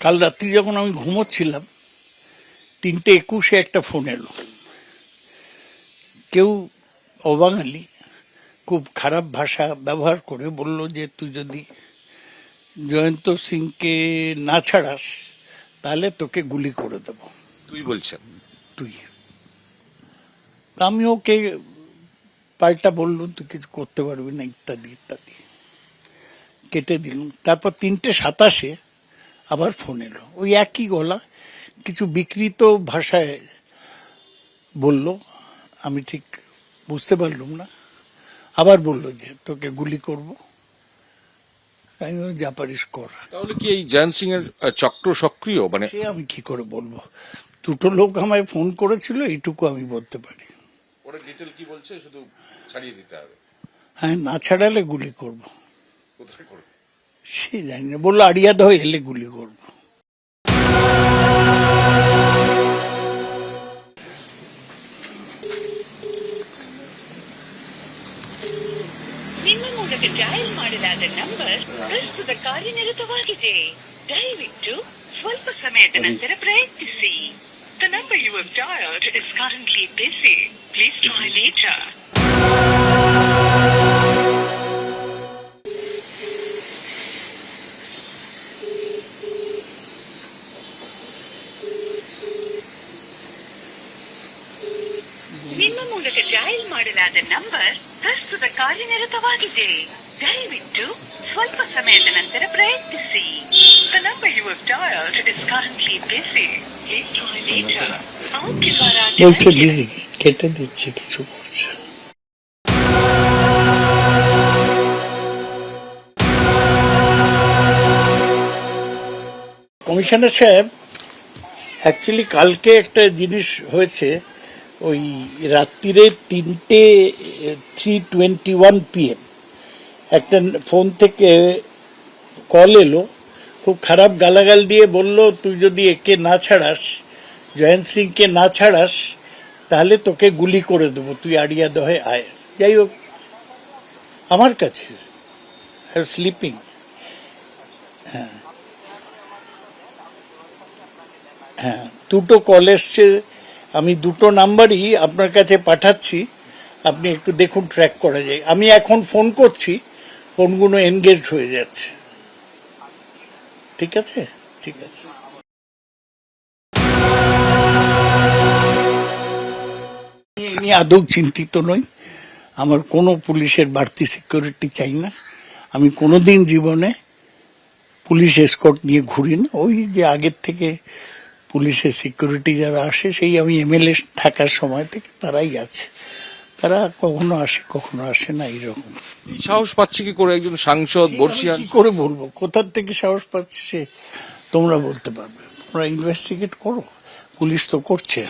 কাল রাত্রি যখন আমি ঘুমোচ্ছিলাম তিনটে একুশে একটা ফোন এলো। কেউ অবাঙালি খুব খারাপ ভাষা ব্যবহার করে বলল যে তুই যদি জয়ন্ত সিংকে না ছাড়াস তাহলে তোকে গুলি করে দেবো। তুই বলছেন? তুই। আমি ওকে পাল্টা বললুম তুই কিছু করতে পারবি না ইত্যাদি ইত্যাদি। কেটে দিলুম। তারপর তিনটে সাতাশে আবার ফোন এলো। ওই একই গলা কিছু বিকৃত ভাষায় বলল আমি ঠিক বুঝতে পারলুম না। আবার বলল যে তোকে গুলি করব। আমি যা পারিস কর। তাহলে কি এই জয়ন্ত সিং এর চক্র সক্রিয়? মানে সে আমি কি করে বলব? দুটো লোক আমায় ফোন করেছিল এইটুকু আমি বলতে পারি। ওরা ডিটেল কি বলছে শুধু ছাড়িয়ে দিতে হবে। হ্যাঁ না ছাড়ালে গুলি করব। কোথায় করবে? সে জানি না বললো আড়িয়া দহ এলে গুলি করব ನಿಮ್ಮ ಮೂಲಕ ಡಯಲ್ ಮಾಡಲಾದ ನಂಬರ್ ಪ್ರಸ್ತುತ ಕಾರ್ಯನಿರತವಾಗಿದೆ ದಯವಿಟ್ಟು ಸ್ವಲ್ಪ ಸಮಯದ ನಂತರ ಪ್ರಯತ್ನಿಸಿ the number you have dialled is currently busy please try later ಮೂಲಕ ಡಯಲ್ ಮಾಡಲಾದ ನಂಬರ್ ಪ್ರಸ್ತುತ ಕಾರ್ಯನಿರತವಾಗಿದೆ ದಯವಿಟ್ಟು ಸ್ವಲ್ಪ ಸಮಯದ ನಂತರ ಪ್ರಯತ್ನಿಸಿ The number you have dialed is currently busy. Commissioner সাহেব অ্যাকচুয়ালি কালকে একটা জিনিস হয়েছে ওই রাত্রিরে তিনটে থ্রি টোয়েন্টি ওয়ান পিএম একটা ফোন থেকে কল এলো, খুব খারাপ গালাগাল দিয়ে বলল, তুই যদি একে না ছাড়াস, জয়ন্ত সিংকে না ছাড়াস, তাহলে তোকে গুলি করে দেবো, তুই আড়িয়া দহে আয়। যাই হোক, আমার কাছে স্লিপিং হ্যাঁ। হ্যাঁ দুটো কল এসছে আমি দুটো নাম্বারই আপনার কাছে পাঠাচ্ছি। আপনি একটু দেখুন ট্র্যাক করা যায়। আমি এখন ফোন করছি ফোনগুলো এনগেজড হয়ে যাচ্ছে। ঠিক আছে? ঠিক আছে। আমি আদৌ চিন্তিত নই। আমার কোনো পুলিশের বাড়তি সিকিউরিটি চাই না। আমি কোনো দিন জীবনে পুলিশ এসকর্ট নিয়ে ঘুরি না ওই যে আগের থেকে পুলিশের সিকিউরিটি যারা আসে সেই আমি এমএলএ থাকার সময় থেকে তারাই আছে। তারা কখনো আসে কখনো আসে না এইরকম। এই সাহস পাচ্ছে কি করে একজন সাংসদ বর্ষিয়ান? কি করে বলব? কোথার থেকে সাহস পাচ্ছে সে তোমরা বলতে পারবে। তোমরা ইনভেস্টিগেট করো। পুলিশ তো করছে।